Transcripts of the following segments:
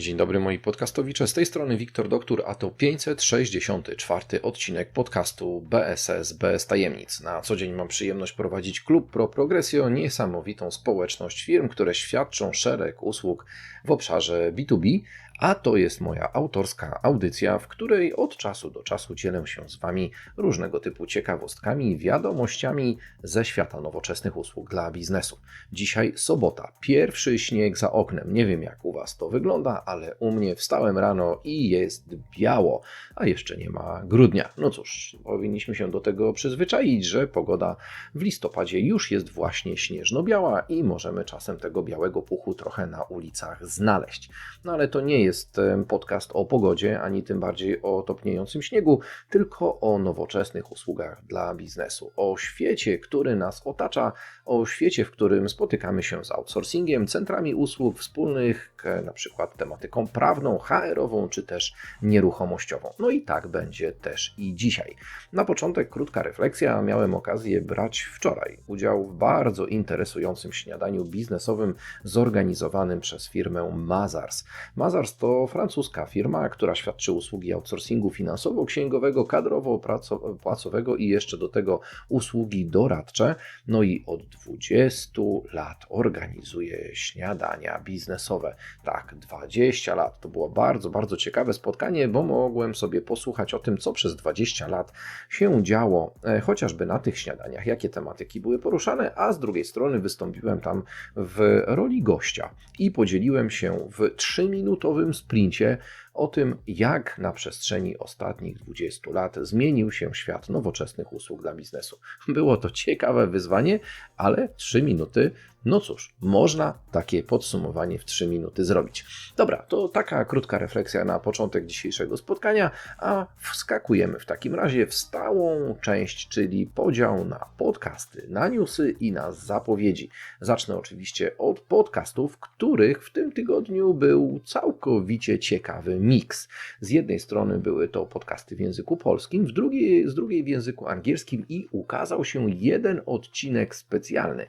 Dzień dobry moi podcastowicze, z tej strony Wiktor Doktor, a to 564 odcinek podcastu BSS bez tajemnic. Na co dzień mam przyjemność prowadzić klub Pro Progressio, niesamowitą społeczność firm, które świadczą szereg usług w obszarze B2B, a to jest moja autorska audycja, w której od czasu do czasu dzielę się z Wami różnego typu ciekawostkami, wiadomościami ze świata nowoczesnych usług dla biznesu. Dzisiaj sobota, pierwszy śnieg za oknem. Nie wiem jak u Was to wygląda, ale u mnie wstałem rano i jest biało, a jeszcze nie ma grudnia. No cóż, powinniśmy się do tego przyzwyczaić, że pogoda w listopadzie już jest właśnie śnieżno-biała i możemy czasem tego białego puchu trochę na ulicach znaleźć. No ale to nie jest podcast o pogodzie, ani tym bardziej o topniejącym śniegu, tylko o nowoczesnych usługach dla biznesu, o świecie, który nas otacza, o świecie, w którym spotykamy się z outsourcingiem, centrami usług wspólnych, na przykład tematyką prawną, HR-ową czy też nieruchomościową. No i tak będzie też i dzisiaj. Na początek krótka refleksja. Miałem okazję brać wczoraj udział w bardzo interesującym śniadaniu biznesowym zorganizowanym przez firmę Mazars. Mazars to francuska firma, która świadczy usługi outsourcingu finansowo-księgowego, kadrowo-płacowego i jeszcze do tego usługi doradcze. No i od 20 lat organizuje śniadania biznesowe. Tak, 20 lat. To było bardzo, bardzo ciekawe spotkanie, bo mogłem sobie posłuchać o tym, co przez 20 lat się działo, e, chociażby na tych śniadaniach, jakie tematyki były poruszane, a z drugiej strony wystąpiłem tam w roli gościa i podzieliłem się w 3-minutowym um sprint. É, o tym, jak na przestrzeni ostatnich 20 lat zmienił się świat nowoczesnych usług dla biznesu. Było to ciekawe wyzwanie, ale 3 minuty no cóż, można takie podsumowanie w 3 minuty zrobić. Dobra, to taka krótka refleksja na początek dzisiejszego spotkania, a wskakujemy w takim razie w stałą część, czyli podział na podcasty, na newsy i na zapowiedzi. Zacznę oczywiście od podcastów, których w tym tygodniu był całkowicie ciekawy miks. Z jednej strony były to podcasty w języku polskim, w drugiej, z drugiej w języku angielskim i ukazał się jeden odcinek specjalny.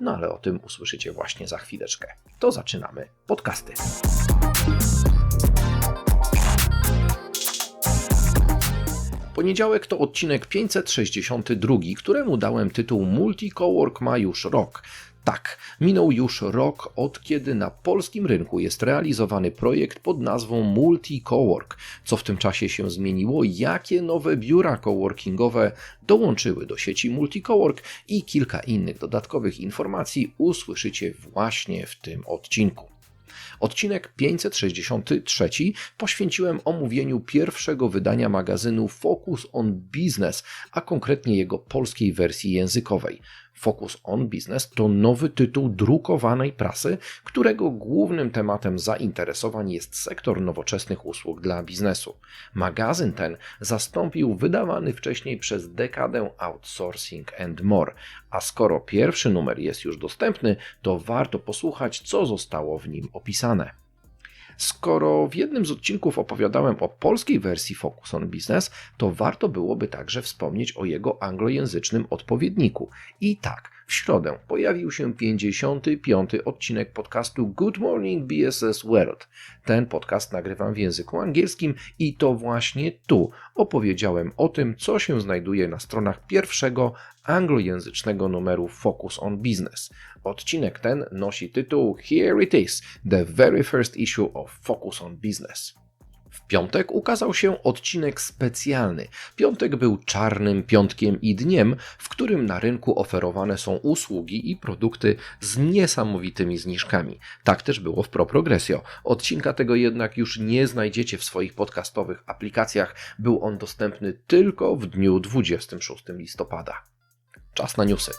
No ale o tym usłyszycie właśnie za chwileczkę. To zaczynamy podcasty. Poniedziałek to odcinek 562, któremu dałem tytuł Multi-Cowork ma już rok. Tak, minął już rok od kiedy na polskim rynku jest realizowany projekt pod nazwą Multi Cowork. Co w tym czasie się zmieniło, jakie nowe biura coworkingowe dołączyły do sieci Multi Cowork i kilka innych dodatkowych informacji usłyszycie właśnie w tym odcinku. Odcinek 563 poświęciłem omówieniu pierwszego wydania magazynu Focus on Business, a konkretnie jego polskiej wersji językowej. Focus on Business to nowy tytuł drukowanej prasy, którego głównym tematem zainteresowań jest sektor nowoczesnych usług dla biznesu. Magazyn ten zastąpił wydawany wcześniej przez dekadę Outsourcing and More, a skoro pierwszy numer jest już dostępny, to warto posłuchać, co zostało w nim opisane. Skoro w jednym z odcinków opowiadałem o polskiej wersji Focus on Business, to warto byłoby także wspomnieć o jego anglojęzycznym odpowiedniku. I tak, w środę pojawił się 55. odcinek podcastu Good Morning BSS World. Ten podcast nagrywam w języku angielskim i to właśnie tu opowiedziałem o tym, co się znajduje na stronach pierwszego anglojęzycznego numeru Focus on Business. Odcinek ten nosi tytuł Here it is, the very first issue of Focus on Business. W piątek ukazał się odcinek specjalny. Piątek był czarnym piątkiem i dniem, w którym na rynku oferowane są usługi i produkty z niesamowitymi zniżkami. Tak też było w Pro Progressio. Odcinka tego jednak już nie znajdziecie w swoich podcastowych aplikacjach. Był on dostępny tylko w dniu 26 listopada. Czas na newsy.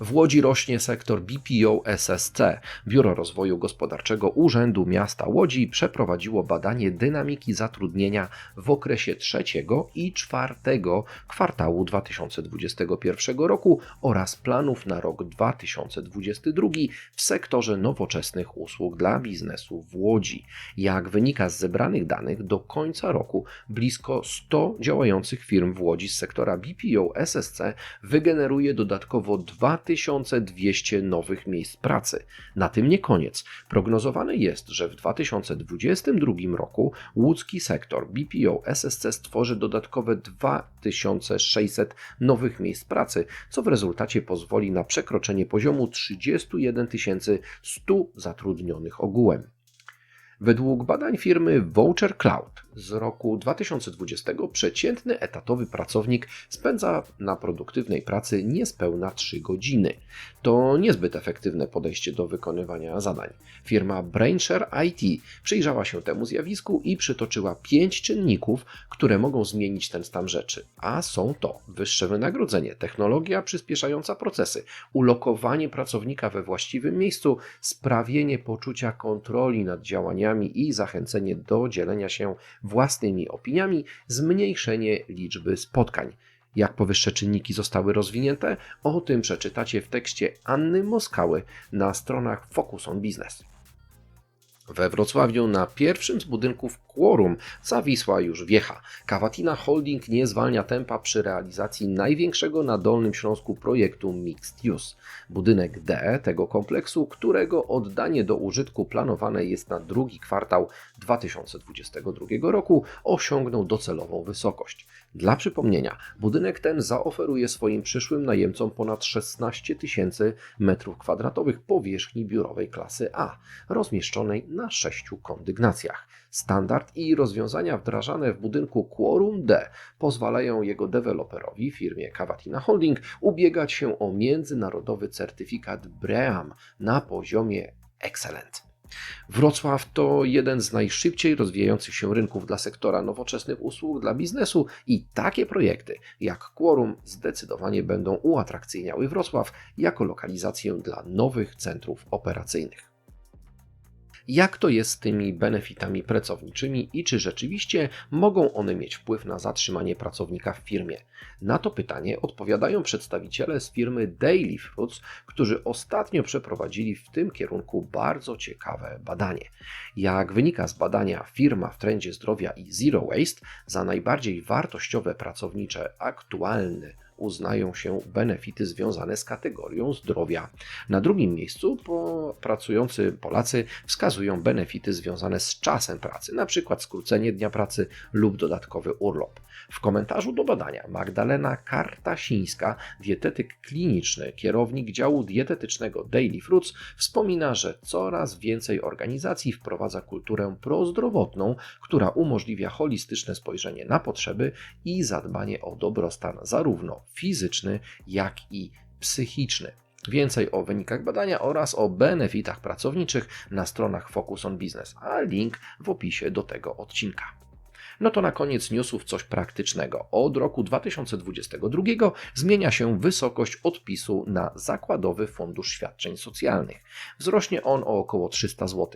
W Łodzi rośnie sektor BPO SSC. Biuro Rozwoju Gospodarczego Urzędu Miasta Łodzi przeprowadziło badanie dynamiki zatrudnienia w okresie trzeciego i czwartego kwartału 2021 roku oraz planów na rok 2022 w sektorze nowoczesnych usług dla biznesu w Łodzi. Jak wynika z zebranych danych, do końca roku blisko 100 działających firm w Łodzi z sektora BPO SSC wygeneruje dodatkowo 2000 2200 nowych miejsc pracy. Na tym nie koniec. Prognozowane jest, że w 2022 roku łódzki sektor BPO SSC stworzy dodatkowe 2600 nowych miejsc pracy, co w rezultacie pozwoli na przekroczenie poziomu 31 100 zatrudnionych ogółem. Według badań firmy Voucher Cloud z roku 2020 przeciętny etatowy pracownik spędza na produktywnej pracy niespełna 3 godziny. To niezbyt efektywne podejście do wykonywania zadań. Firma Brainshare IT przyjrzała się temu zjawisku i przytoczyła 5 czynników, które mogą zmienić ten stan rzeczy. A są to wyższe wynagrodzenie, technologia przyspieszająca procesy, ulokowanie pracownika we właściwym miejscu, sprawienie poczucia kontroli nad działaniami i zachęcenie do dzielenia się własnymi opiniami, zmniejszenie liczby spotkań. Jak powyższe czynniki zostały rozwinięte? O tym przeczytacie w tekście Anny Moskały na stronach Focus on Business. We Wrocławiu na pierwszym z budynków Quorum zawisła już wiecha. Kawatina Holding nie zwalnia tempa przy realizacji największego na Dolnym Śląsku projektu Mixed Use. Budynek D tego kompleksu, którego oddanie do użytku planowane jest na drugi kwartał 2022 roku, osiągnął docelową wysokość. Dla przypomnienia, budynek ten zaoferuje swoim przyszłym najemcom ponad 16 tysięcy m2 powierzchni biurowej klasy A, rozmieszczonej na sześciu kondygnacjach. Standard i rozwiązania wdrażane w budynku Quorum D pozwalają jego deweloperowi, firmie Cavatina Holding, ubiegać się o międzynarodowy certyfikat BREEAM na poziomie Excellent. Wrocław to jeden z najszybciej rozwijających się rynków dla sektora nowoczesnych usług dla biznesu i takie projekty jak Quorum zdecydowanie ułatwiały uatrakcyjniały Wrocław jako lokalizację dla nowych centrów operacyjnych jak to jest z tymi benefitami pracowniczymi i czy rzeczywiście mogą one mieć wpływ na zatrzymanie pracownika w firmie. Na to pytanie odpowiadają przedstawiciele z firmy Daily Fruits, którzy ostatnio przeprowadzili w tym kierunku bardzo ciekawe badanie. Jak wynika z badania firma w trendzie zdrowia i Zero Waste za najbardziej wartościowe pracownicze aktualny uznają się benefity związane z kategorią zdrowia. Na drugim miejscu po, pracujący Polacy wskazują benefity związane z czasem pracy, np. skrócenie dnia pracy lub dodatkowy urlop. W komentarzu do badania Magdalena Kartasińska, dietetyk kliniczny, kierownik działu dietetycznego Daily Fruits, wspomina, że coraz więcej organizacji wprowadza kulturę prozdrowotną, która umożliwia holistyczne spojrzenie na potrzeby i zadbanie o dobrostan zarówno fizyczny, jak i psychiczny. Więcej o wynikach badania oraz o benefitach pracowniczych na stronach Focus on Business, a link w opisie do tego odcinka. No to na koniec newsów coś praktycznego. Od roku 2022 zmienia się wysokość odpisu na Zakładowy Fundusz Świadczeń Socjalnych. Wzrośnie on o około 300 zł.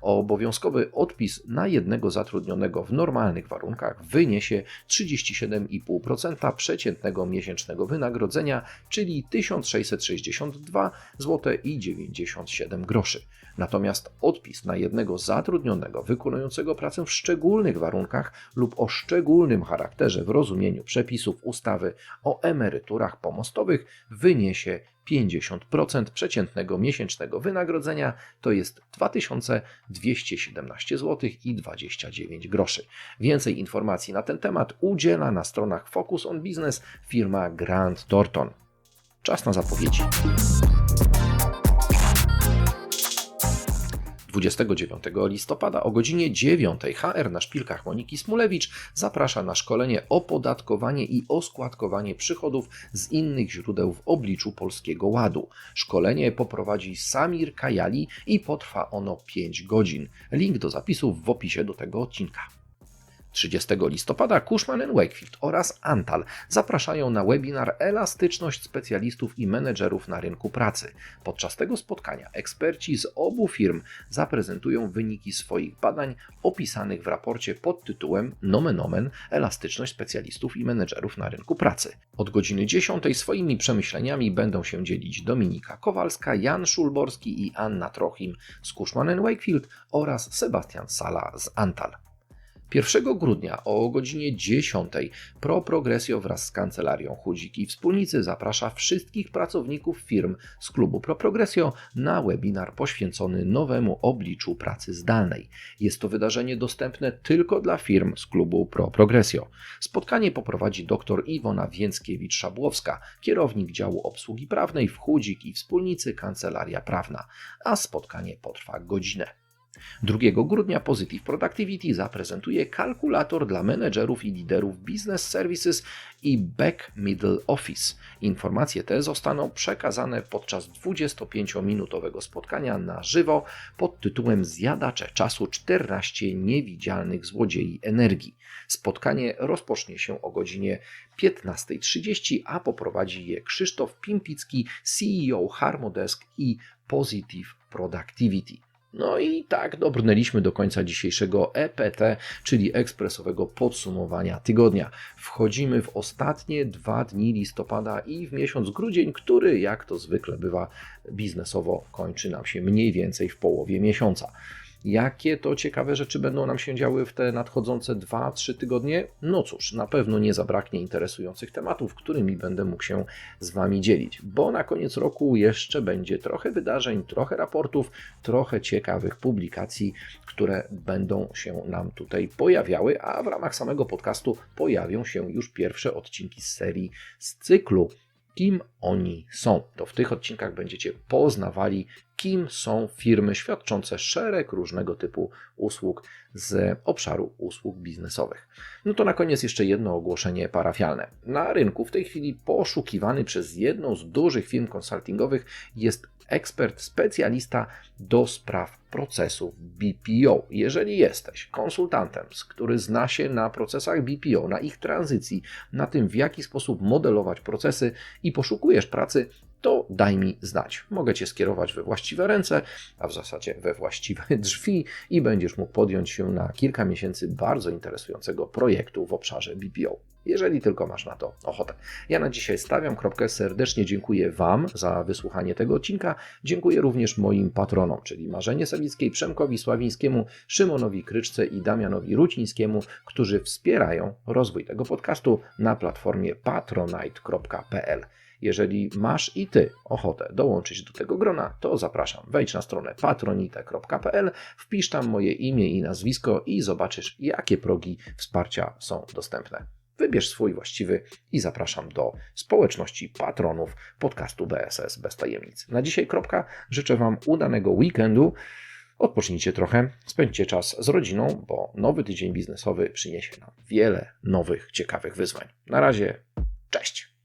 Obowiązkowy odpis na jednego zatrudnionego w normalnych warunkach wyniesie 37,5% przeciętnego miesięcznego wynagrodzenia, czyli 1662 zł i 97 groszy. Natomiast odpis na jednego zatrudnionego wykonującego pracę w szczególnych warunkach lub o szczególnym charakterze w rozumieniu przepisów ustawy o emeryturach pomostowych wyniesie 50% przeciętnego miesięcznego wynagrodzenia, to jest 2217 zł i 29 groszy. Więcej informacji na ten temat udziela na stronach Focus on Business firma Grant Thornton. Czas na zapowiedzi. 29 listopada o godzinie 9 HR na szpilkach Moniki Smulewicz zaprasza na szkolenie opodatkowanie i oskładkowanie przychodów z innych źródeł w obliczu Polskiego Ładu. Szkolenie poprowadzi Samir Kajali i potrwa ono 5 godzin. Link do zapisów w opisie do tego odcinka. 30 listopada Cushman Wakefield oraz Antal zapraszają na webinar Elastyczność specjalistów i menedżerów na rynku pracy. Podczas tego spotkania eksperci z obu firm zaprezentują wyniki swoich badań opisanych w raporcie pod tytułem Nomen Omen Elastyczność specjalistów i menedżerów na rynku pracy. Od godziny 10 swoimi przemyśleniami będą się dzielić Dominika Kowalska, Jan Szulborski i Anna Trochim z Cushman Wakefield oraz Sebastian Sala z Antal. 1 grudnia o godzinie 10 Pro Progressio wraz z kancelarią Chudzik i Wspólnicy zaprasza wszystkich pracowników firm z klubu Pro Progressio na webinar poświęcony nowemu obliczu pracy zdalnej. Jest to wydarzenie dostępne tylko dla firm z klubu Pro Progressio. Spotkanie poprowadzi dr Iwona Więckiewicz-Szabłowska, kierownik działu obsługi prawnej w Chudzik i Wspólnicy Kancelaria Prawna, a spotkanie potrwa godzinę. 2 grudnia Positive Productivity zaprezentuje kalkulator dla menedżerów i liderów Business Services i Back Middle Office. Informacje te zostaną przekazane podczas 25-minutowego spotkania na żywo pod tytułem Zjadacze czasu 14 niewidzialnych złodziei energii. Spotkanie rozpocznie się o godzinie 15.30, a poprowadzi je Krzysztof Pimpicki, CEO Harmodesk i Positive Productivity. No i tak dobrnęliśmy do końca dzisiejszego EPT, czyli ekspresowego podsumowania tygodnia. Wchodzimy w ostatnie dwa dni listopada i w miesiąc grudzień, który, jak to zwykle bywa biznesowo, kończy nam się mniej więcej w połowie miesiąca. Jakie to ciekawe rzeczy będą nam się działy w te nadchodzące 2-3 tygodnie? No cóż, na pewno nie zabraknie interesujących tematów, którymi będę mógł się z Wami dzielić, bo na koniec roku jeszcze będzie trochę wydarzeń, trochę raportów, trochę ciekawych publikacji, które będą się nam tutaj pojawiały, a w ramach samego podcastu pojawią się już pierwsze odcinki z serii z cyklu kim oni są. To w tych odcinkach będziecie poznawali, kim są firmy świadczące szereg różnego typu usług z obszaru usług biznesowych. No to na koniec jeszcze jedno ogłoszenie parafialne. Na rynku w tej chwili poszukiwany przez jedną z dużych firm konsultingowych jest ekspert, specjalista do spraw procesów BPO. Jeżeli jesteś konsultantem, który zna się na procesach BPO, na ich tranzycji, na tym w jaki sposób modelować procesy i poszukujesz pracy, to daj mi znać. Mogę Cię skierować we właściwe ręce, a w zasadzie we właściwe drzwi i będziesz mógł podjąć się na kilka miesięcy bardzo interesującego projektu w obszarze BPO. Jeżeli tylko masz na to ochotę. Ja na dzisiaj stawiam kropkę. Serdecznie dziękuję Wam za wysłuchanie tego odcinka. Dziękuję również moim patronom, czyli Marzenie Sawickiej, Przemkowi Sławińskiemu, Szymonowi Kryczce i Damianowi Rucińskiemu, którzy wspierają rozwój tego podcastu na platformie patronite.pl. Jeżeli masz i Ty ochotę dołączyć do tego grona, to zapraszam. Wejdź na stronę patronite.pl, wpisz tam moje imię i nazwisko i zobaczysz, jakie progi wsparcia są dostępne. Wybierz swój właściwy i zapraszam do społeczności patronów podcastu BSS bez tajemnic. Na dzisiaj kropka. Życzę Wam udanego weekendu. Odpocznijcie trochę, spędźcie czas z rodziną, bo nowy tydzień biznesowy przyniesie nam wiele nowych, ciekawych wyzwań. Na razie, cześć!